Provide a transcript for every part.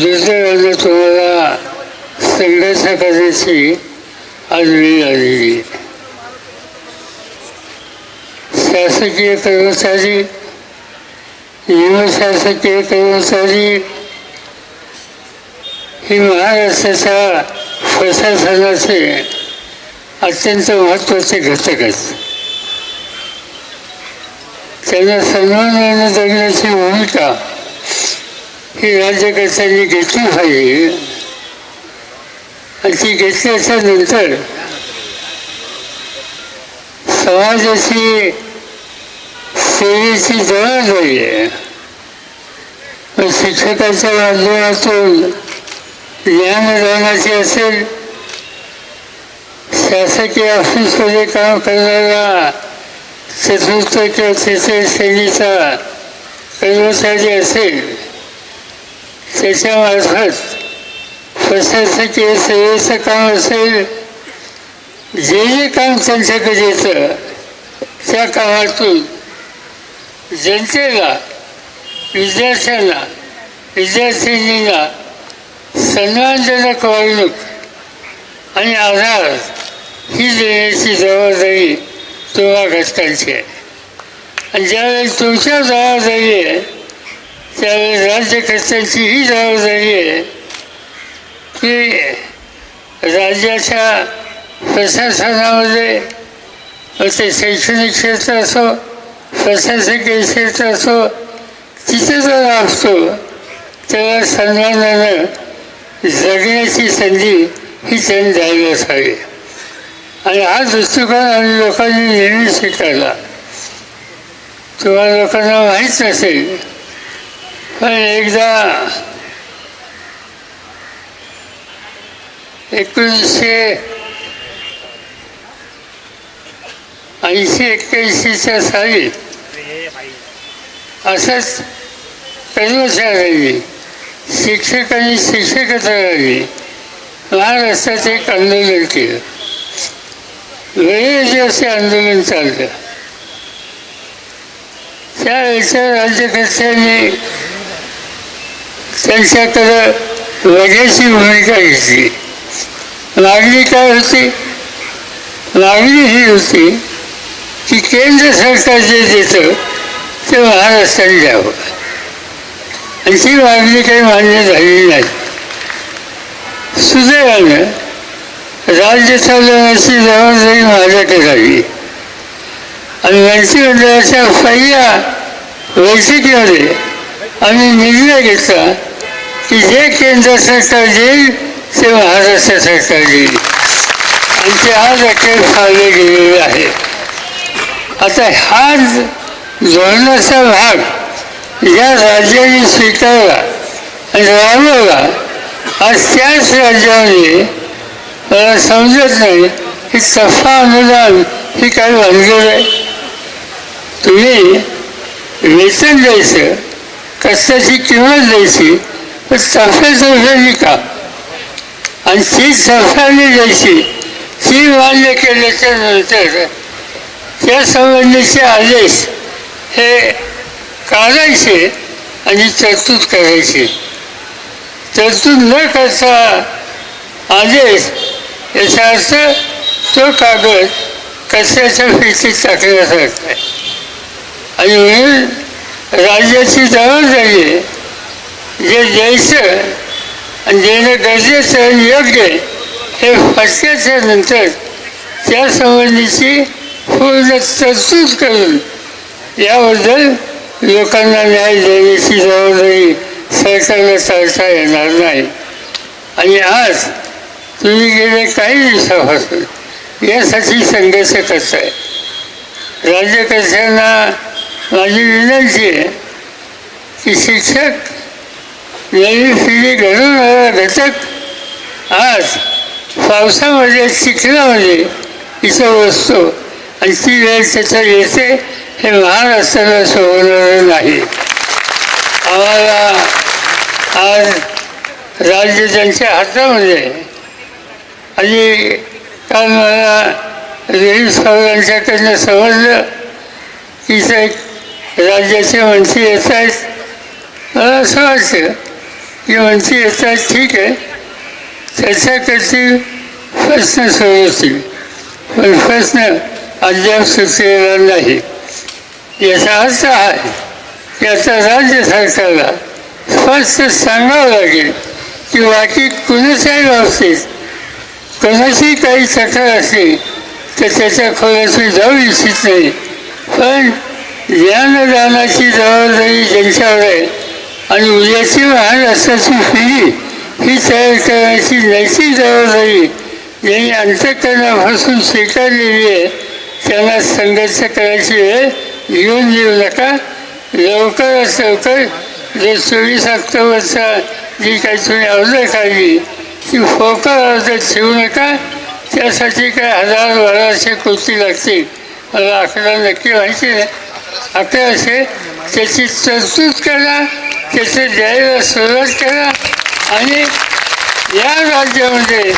दुसऱ्या तुम्हाला संघर्ष करण्याची आज वेळ आलेली. शासकीय कर्मचारी निमशासकीय कर्मचारी ही महाराष्ट्राच्या प्रशासनाचे अत्यंत महत्त्वाचे घटक आहेत. त्यांना सन्मानाने जगण्याची भूमिका ही राज्यकर्त्यांनी घेतली पाहिजे. आणि ती घेतल्याच्या नंतर समाजाची सेवेची जबाबदारी आहे शिक्षकाच्या माध्यमातून ज्ञानदानाची असेल शासकीय ऑफिसमध्ये काम करणारा चतुर्थ किंवा तिसऱ्या श्रेणीचा कर्मचारी असेल त्याच्यामार्फत प्रशासकीय सेवेचं काम असेल जे जे काम त्यांच्याकडे येतं त्या कामातून जनतेला विद्यार्थ्यांना विद्यार्थिनींना सन्मानजनक वागणूक आणि आधार ही देण्याची जबाबदारी तुम्हा घटकांची आहे. आणि ज्यावेळेस तुमच्या जबाबदारी आहे त्यावेळी राज्यकर्त्यांची ही जबाबदारी आहे की राज्याच्या प्रशासनामध्ये ते शैक्षणिक क्षेत्र असो प्रशासकीय क्षेत्र असो तिथे जर असतो तेव्हा सन्मानानं जगण्याची संधी ही त्यांनी द्यायला असावी आणि हा दृष्टिकोन आम्ही लोकांनी नेहमी स्वीकारला. तुम्हाला लोकांना माहीत नसेल पण एकदा एकोणीसशे ऐंशी एक्क्याऐंशीच्या साली असंच कर्मचाऱ्यांनी शिक्षकांनी शिक्षकता राहिली. महाराष्ट्रात एक आंदोलन केलं. वेळेचे असे आंदोलन चाललं. त्यावेळेच्या राज्यकर्त्यांनी त्यांच्या तर वगैरेची भूमिका घेतली. मागणी काय होती? मागणी ही होती की केंद्र सरकार जे देतं ते महाराष्ट्राने द्यावं. आणि ती मागणी काही मान्य झालेली नाही. सुदैवानं राज्य चालवण्याची जबाबदारी माझ्याकडे झाली आणि मंत्रिमंडळाच्या पहिल्या बैठकीमध्ये आम्ही निर्णय घेतला की जे केंद्र सरकार देईल ते महाराष्ट्र सरकार देईल आणि ते आज अखेर फावले गेलेले आहे. आता हा धोरणाचा भाग या राज्याने स्वीकारला आणि राबवला आज त्याच राज्यामध्ये मला समजत नाही की सफा अनुदान ही काय भानगड आहे? तुम्ही वेतन द्यायचं कष्टाची किंमत द्यायची पण सफे सफेनी का? आणि ती सफाने द्यायची ती मान्य केल्याच्यानंतर त्या संबंधीचे आदेश हे काढायचे आणि तरतूद करायची. तरतूद न करता आदेश याचा अर्थ तो कागद कचऱ्याच्या फिरतीत टाकण्यासारखा आहे. आणि म्हणून राज्याची जबाबदारी आहे जे द्यायचं आणि देणं गरजेचं योग्य हे फसल्याच्या नंतर त्या संबंधीची पूर्ण तरतूद करून याबद्दल लोकांना न्याय देण्याची जबाबदारी सरकारला चालता येणार नाही. आणि आज तुम्ही गेले काही दिवसापासून यासाठी संघर्ष करताय. राज्यकर्त्यांना माझी विनंती आहे की शिक्षक नवी पिढी घडवणारा घटक आज पावसामध्ये चिखलामध्ये इथं बसतो आणि ती वेळ त्याच्यात येते हे महाराष्ट्राला सोडवणारं नाही. आम्हाला आज राज्य त्यांच्या हातामध्ये आणि काल मला रवी साहेबांच्याकडनं समजलं की ते राज्याचे मंत्री येत आहेत. मला असं वाटतं की म्हणते येतात ठीक आहे त्याच्या प्रश्न प्रश्न असतील पण प्रश्न अद्याप सुचलेला नाही। याचा अर्थ आहे याचा राज्य सरकारला स्पष्ट सांगावं लागेल की बाकी कुणाच्याही बाबतीत कोणाशी काही तक्रार असली तर त्याच्या खोलात जाऊ इच्छित नाही पण ज्ञानदानाची जबाबदारी ज्यांच्यावर आहे आणि उद्याची महाराष्ट्राची पिढी ही तयार करण्याची नैतिक जबाबदारी ज्यांनी अंतकरणापासून स्वीकारलेली आहे. त्यांना संघर्ष करायची वेळ येऊन देऊ नका. लवकरात लवकर जे चोवीस ऑक्टोबरचा जी काही तुम्ही ऑर्डर काढली ती फोकल ऑर्डर ठेवू नका. त्यासाठी काय हजार बाराशे कोटी लागतील मला आकडा नक्की माहिती नाही अकराशे त्याची तरतूद करा. त्याचे द्यायला सुरुवात करा. आणि या राज्यामध्ये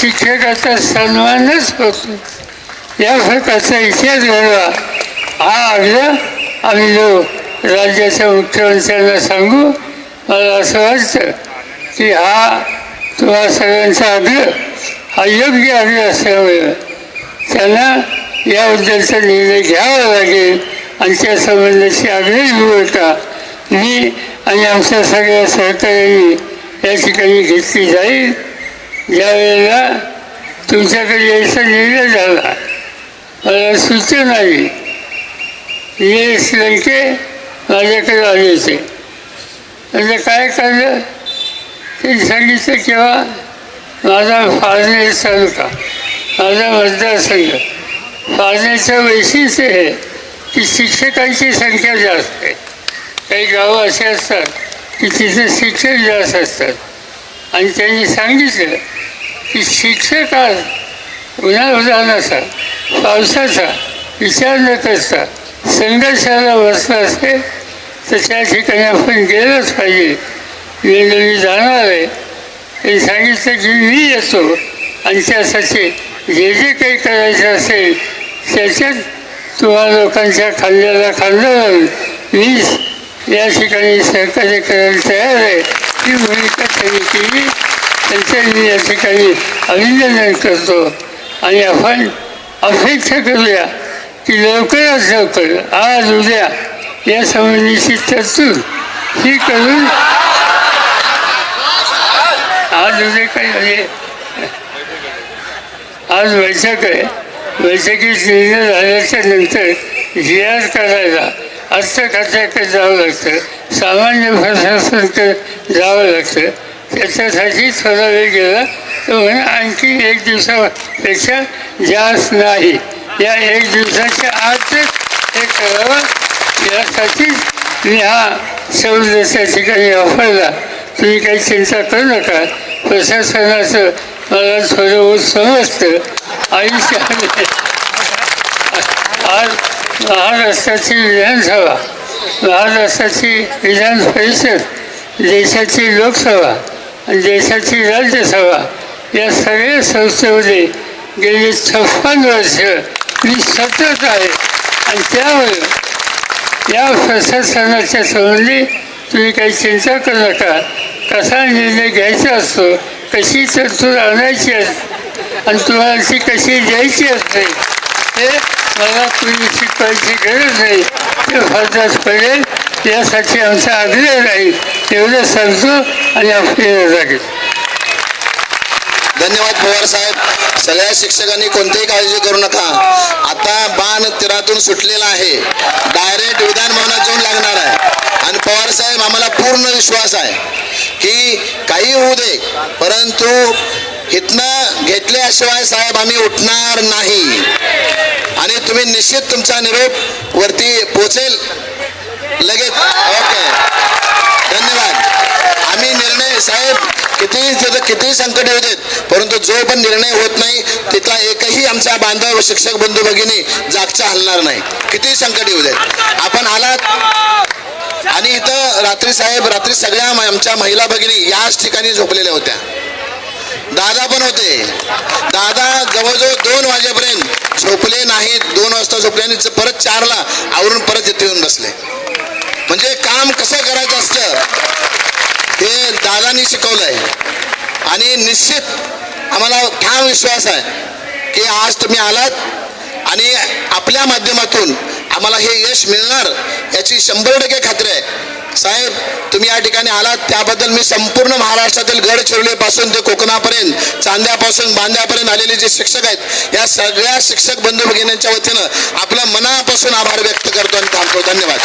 शिक्षकाचा सन्मानच होतो. या फरकाचा इतिहास घडवा. हा आग्रह आम्ही लोक राज्याच्या मुख्यमंत्र्यांना सांगू मला असं वाटतं की हा तुम्हा सगळ्यांचा आग्रह हा योग्य आग्रह असल्यामुळे त्यांना याबद्दलचा निर्णय घ्यावा लागेल आणि त्या संबंधाची आग्रही भूमिका मी आणि आमच्या सगळ्या सहकार्यांनी या ठिकाणी घेतली जाईल ज्यावेळेला तुमच्याकडे यायचा निर्णय झाला मला सूचना आली ये लंके माझ्याकडे आले होते. म्हणजे काय करलं ते सांगितलं किंवा माझा फाळणे तालुका माझा मतदारसंघ फाळण्याचं वैशिष्ट्य हे की शिक्षकांची संख्या जास्त आहे. काही गावं असे असतात की तिथे शिक्षक जास्त असतात. आणि त्यांनी सांगितलं की शिक्षक आज उन्हाळा पावसाचा विचार न करता संघर्षाला बसला असेल तर त्या ठिकाणी आपण गेलंच पाहिजे. वेळोवेळी जाणार आहे. हे सांगितलं की मी येतो आणि त्यासाठी जे जे काही करायचं असेल त्याच्यात तुम्हाला लोकांच्या खांद्याला खांदा लावून मी या ठिकाणी सहकार्य करायला तयार आहे. ही भूमिका त्यांनी केली. त्यांचं मी या ठिकाणी अभिनंदन करतो. आणि आपण अपेक्षा करूया की लवकरात लवकर आज उद्या या संबंधीची तरतूद ही करून आज उद्या काही म्हणजे आज बैठक आहे. बैठकीत निर्णय झाल्याच्यानंतर जी आर करायला अर्थ खात्याकडे जावं लागतं? सामान्य प्रशासनाकडे जावं लागतं. त्याच्यासाठी थोडा वेळ गेला तर म्हणजे आणखी एक दिवसापेक्षा जास्त नाही. या एक दिवसाच्या आतच हे करावं. यासाठीच मी हा शब्द त्या ठिकाणी वापरला. तुम्ही काही चिंता करू नका. प्रशासनाचं मला थोडं बहुत समजतं आयुष्य महाराष्ट्राची विधानसभा महाराष्ट्राची विधान परिषद देशाची लोकसभा आणि देशाची राज्यसभा या सगळ्या संस्थेमध्ये गेली छप्पन वर्ष मी सतत आहे. आणि त्यामुळे या प्रशासनाच्या संबंधी तुम्ही काही चिंता करू नका. कसा निर्णय घ्यायचा असतो कशी तरतूद आणायची असते आणि तुम्हाला ती कशी द्यायची असते हे मला तुम्ही शिकवायची गरज नाही. ते फरदास पडेल यासाठी आमचा आग्रह राहील. एवढं सांगतो आणि आपल्याला लागेल धन्यवाद पवार साहेब. सगळ्या शिक्षकांनी कोणतीही काळजी करू नका. आता बाण तीरातून सुटलेला आहे. डायरेक्ट विधानभवनात जाऊन लागणार आहे. आणि पवार साहेब आम्हाला पूर्ण विश्वास आहे की काही होऊ दे परंतु इथनं घेतल्याशिवाय साहेब आम्ही उठणार नाही. आणि तुम्ही निश्चित तुमचा निरोप वरती पोचेल लगेच. ओके. धन्यवाद. आम्ही निर्णय साहेब कितीही तिथं कितीही संकट येऊ देत परंतु जो पण निर्णय होत नाही तिथला एकही आमचा बांधव शिक्षक बंधू भगिनी जागचा हलणार नाही. कितीही संकट येऊ देत. आपण आलात. आणि इथं रात्री साहेब रात्री सगळ्या आमच्या महिला भगिनी याच ठिकाणी झोपलेल्या होत्या. दादा पण होते. दादा जवळजवळ दोन वाजेपर्यंत झोपले नाहीत. दोन वाजता झोपले आणि परत चारला आवरून परत येथे येऊन बसले. म्हणजे काम कसं करायचं असतं हे दादानी शिकवलं आहे आणि निश्चित आम्हाला ठाम विश्वास आहे की आज तुम्ही आलात आणि आपल्या माध्यमातून आम्हाला हे यश मिळणार याची शंभर टक्के खात्री आहे. साहेब तुम्ही या ठिकाणी आलात त्याबद्दल मी संपूर्ण महाराष्ट्रातील गडचिरोलीपासून ते कोकणापर्यंत चांद्यापासून बांद्यापर्यंत आलेले जे शिक्षक आहेत या सगळ्या शिक्षक बंधू भगिनींच्या वतीनं आपल्या मनापासून आभार व्यक्त करतो आणि थांबतो. धन्यवाद.